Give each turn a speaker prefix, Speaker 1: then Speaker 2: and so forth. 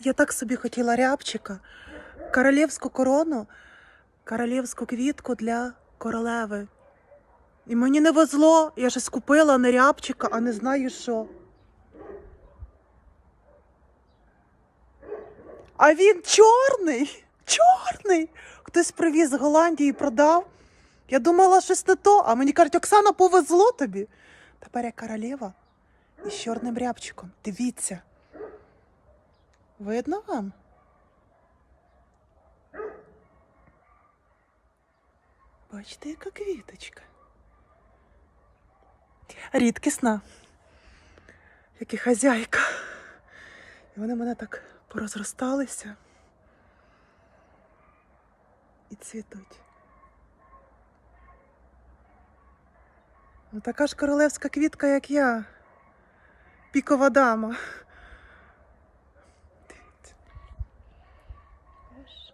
Speaker 1: Я так собі хотіла рябчика, королівську корону, королівську квітку для королеви. І мені не везло, я ж скупила не рябчика, а не знаю що. А він чорний, чорний. Хтось привіз з Голландії і продав. Я думала, щось не то, а мені кажуть, Оксана, повезло тобі. Тепер я королева із чорним рябчиком. Дивіться. Видно вам? Бачите, яка квіточка. Рідкісна, як і хазяйка. І вони мене так порозросталися і цвітуть. Ну, така ж королевська квітка, як я. Пікова дама. manos